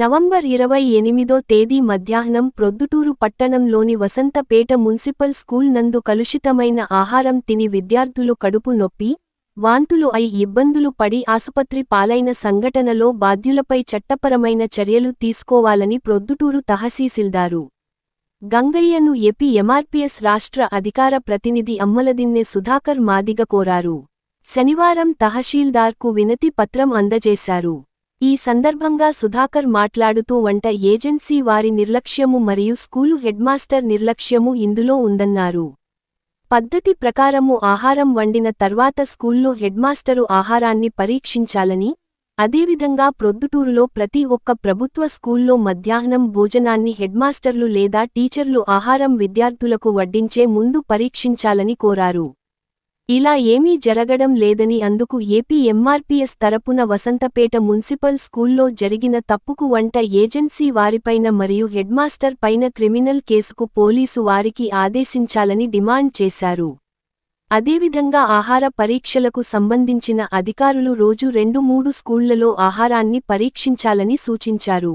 November ఇరవై ఎనిమిదో తేదీ మధ్యాహ్నం ప్రొద్దుటూరు పట్టణంలోని వసంతపేట మున్సిపల్ స్కూల్ నందు కలుషితమైన ఆహారం తిని విద్యార్థులు కడుపు నొప్పి వాంతులు అయి ఇబ్బందులు పడి ఆసుపత్రి పాలైన సంఘటనలో బాధ్యులపై చట్టపరమైన చర్యలు తీసుకోవాలని ప్రొద్దుటూరు తహసీసిల్దారు గంగయ్యను ఎపి ఎంఆర్పీఎస్ రాష్ట్ర అధికార ప్రతినిధి అమ్మలదిన్నె సుధాకర్ మాదిగ కోరారు. శనివారం తహశీల్దార్కు వినతి పత్రం అందజేశారు. ఈ సందర్భంగా సుధాకర్ మాట్లాడుతూ వంట ఏజెన్సీ వారి నిర్లక్ష్యము మరియు స్కూలు హెడ్మాస్టర్ నిర్లక్ష్యము ఇందులో ఉందన్నారు. పద్ధతి ప్రకారము ఆహారం వండిన తర్వాత స్కూల్లో హెడ్మాస్టరు ఆహారాన్ని పరీక్షించాలని అదేవిధంగా ప్రొద్దుటూరులో ప్రతి ఒక్క ప్రభుత్వ స్కూల్లో మధ్యాహ్నం భోజనాన్ని హెడ్మాస్టర్లు లేదా టీచర్లు ఆహారం విద్యార్థులకు వడ్డించే ముందు పరీక్షించాలని కోరారు. ఇలా ఏమీ జరగడం లేదని అందుకు ఏపీ ఎంఆర్పీఎస్ తరపున వసంతపేట మున్సిపల్ స్కూల్లో జరిగిన తప్పుకు వంట ఏజెన్సీ వారిపైన మరియు హెడ్మాస్టర్ పైన క్రిమినల్ కేసుకు పోలీసు వారికి ఆదేశించాలని డిమాండ్ చేశారు. అదేవిధంగా ఆహార పరీక్షలకు సంబంధించిన అధికారులు రోజు రెండు మూడు స్కూళ్ళలో ఆహారాన్ని పరీక్షించాలని సూచించారు.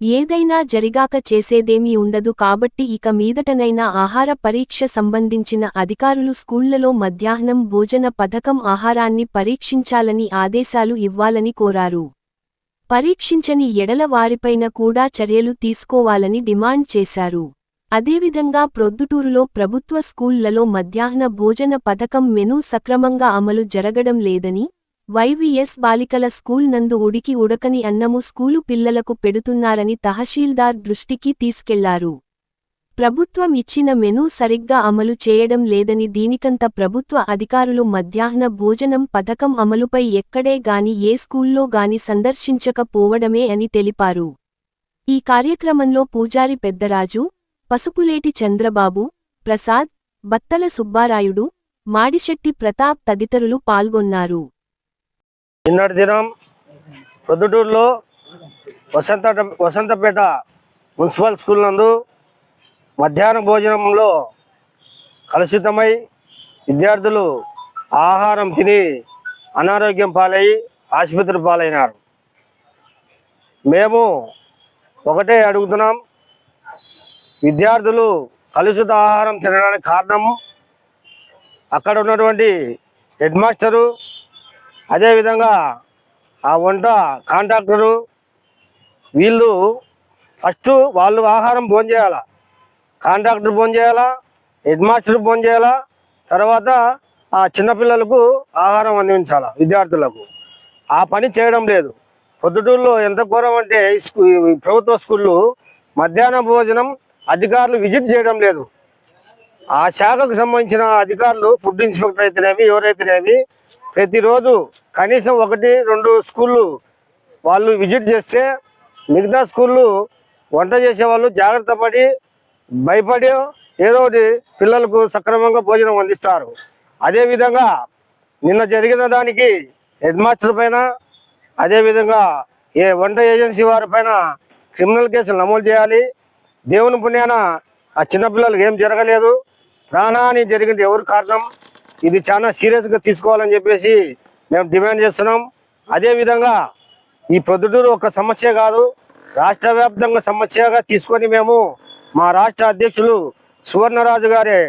ఏదైనా జరిగాక చేసేదేమీ ఉండదు కాబట్టి ఇక మీదటనైనా ఆహార పరీక్ష సంబంధించిన అధికారులు స్కూళ్ళలో మధ్యాహ్నం భోజన పథకం ఆహారాన్ని పరీక్షించాలని ఆదేశాలు ఇవ్వాలని కోరారు. పరీక్షించని ఎడల వారిపైన కూడా చర్యలు తీసుకోవాలని డిమాండ్ చేశారు. అదేవిధంగా ప్రొద్దుటూరులో ప్రభుత్వ స్కూళ్ళలో మధ్యాహ్న భోజన పథకం మెనూ సక్రమంగా అమలు జరగడం లేదని వైవీఎస్ బాలికల స్కూల్ నందు ఉడికి ఉడకని అన్నము స్కూలు పిల్లలకు పెడుతున్నారని తహశీల్దార్ దృష్టికి తీసుకెళ్ళారు. ప్రభుత్వం ఇచ్చిన మెనూ సరిగ్గా అమలు చేయడం లేదని దీనికంత ప్రభుత్వ అధికారులు మధ్యాహ్న భోజనం పథకం అమలుపై ఎక్కడే గాని ఏ స్కూల్లో గాని సందర్శించకపోవడమే అని తెలిపారు. ఈ కార్యక్రమంలో పూజారి పెద్దరాజు పసుపులేటి చంద్రబాబు ప్రసాద్ బత్తల సుబ్బారాయుడు మాడిశెట్టి ప్రతాప్ తదితరులు పాల్గొన్నారు. నిన్నటి దినం ప్రొద్దుటూరులో వసంత వసంతపేట మున్సిపల్ స్కూల్ నందు మధ్యాహ్న భోజనంలో కలుషితమై విద్యార్థులు ఆహారం తిని అనారోగ్యం పాలై ఆసుపత్రి పాలైనారు. మేము ఒకటే అడుగుతున్నాం విద్యార్థులు కలుషిత ఆహారం తినడానికి కారణం అక్కడ ఉన్నటువంటి హెడ్ మాస్టరు అదేవిధంగా ఆ వంట కాంట్రాక్టరు వీళ్ళు ఫస్ట్ వాళ్ళు ఆహారం భోజనం చేయాలా కాంట్రాక్టర్ భోజనం చేయాలా హెడ్ మాస్టర్ భోజనం చేయాలా తర్వాత ఆ చిన్నపిల్లలకు ఆహారం అందించాలా విద్యార్థులకు? ఆ పని చేయడం లేదు. పొద్దుటూరులో ఎంత ఘోరం అంటే స్కూ ప్రభుత్వ స్కూళ్ళు మధ్యాహ్న భోజనం అధికారులు విజిట్ చేయడం లేదు. ఆ శాఖకు సంబంధించిన అధికారులు ఫుడ్ ఇన్స్పెక్టర్ అయితేనేమి ఎవరైతేనేమి ప్రతిరోజు కనీసం ఒకటి రెండు స్కూళ్ళు వాళ్ళు విజిట్ చేస్తే మిగతా స్కూళ్ళు వంట చేసేవాళ్ళు జాగ్రత్త పడి భయపడి ఏదో ఒకటి పిల్లలకు సక్రమంగా భోజనం అందిస్తారు. అదేవిధంగా నిన్న జరిగిన దానికి హెడ్ మాస్టర్ పైన అదేవిధంగా ఏ వంట ఏజెన్సీ వారి పైన క్రిమినల్ కేసులు నమోదు చేయాలి. దేవుని పుణ్యాన ఆ చిన్నపిల్లలకు ఏం జరగలేదు. ప్రాణాన్ని జరిగింది ఎవరు కారణం? ఇది చాలా సీరియస్గా తీసుకోవాలని చెప్పేసి మేము డిమాండ్ చేస్తున్నాం. అదేవిధంగా ఈ ప్రొద్దుటూరు ఒక సమస్య కాదు రాష్ట్ర వ్యాప్తంగా సమస్యగా తీసుకొని మేము మా రాష్ట్ర అధ్యక్షులు సువర్ణరాజు గారే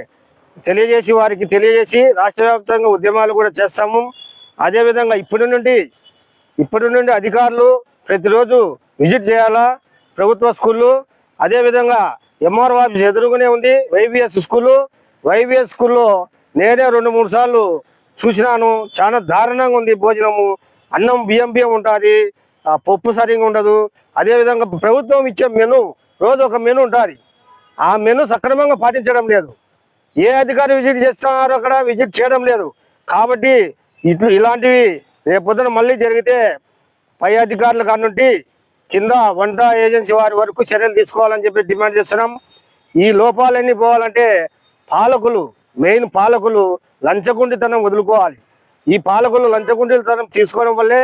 తెలియజేసి వారికి తెలియజేసి రాష్ట్ర వ్యాప్తంగా ఉద్యమాలు కూడా చేస్తాము. అదేవిధంగా ఇప్పటి నుండి ఇప్పటి నుండి అధికారులు ప్రతిరోజు విజిట్ చేయాలా ప్రభుత్వ స్కూళ్ళు అదేవిధంగా ఎంఆర్ఓ ఆఫీస్ ఎదురుగానే ఉంది వైబిఎస్ స్కూలు. వైబిఎస్ స్కూల్లో నేనే రెండు మూడు సార్లు చూసినాను. చాలా దారుణంగా ఉంది భోజనము. అన్నం బియ్యం బియ్యం ఉంటుంది ఆ పప్పు సరిగా ఉండదు. అదేవిధంగా ప్రభుత్వం ఇచ్చే మెను రోజు ఒక మెను ఉంటుంది ఆ మెను సక్రమంగా పాటించడం లేదు. ఏ అధికారి విజిట్ చేస్తున్నారు అక్కడ విజిట్ చేయడం లేదు. కాబట్టి ఇట్లు ఇలాంటివి రేపొద్దున మళ్ళీ జరిగితే పై అధికారుల కానుండి కింద వంట ఏజెన్సీ వారి వరకు చర్యలు తీసుకోవాలని చెప్పి డిమాండ్ చేస్తున్నాం. ఈ లోపాలన్నీ పోవాలంటే పాలకులు మెయిన్ పాలకులు లంచగుండితనం వదులుకోవాలి. ఈ పాలకులు లంచగుండితనం తీసుకోవడం వల్లే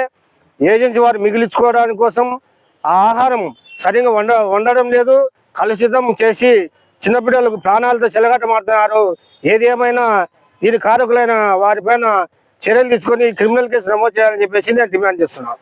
ఏజెన్సీ వారు మిగిలించుకోవడానికి కోసం ఆ ఆహారం సరిగా వండ వండడం లేదు. కలుషితం చేసి చిన్నపిల్లలకు ప్రాణాలతో చెలగాటమాడుతున్నారు ఏది ఏమైనా దీని కారకులైన వారిపైన చర్యలు తీసుకొని క్రిమినల్ కేసు నమోదు చేయాలని చెప్పేసి నేను డిమాండ్ చేస్తున్నాను.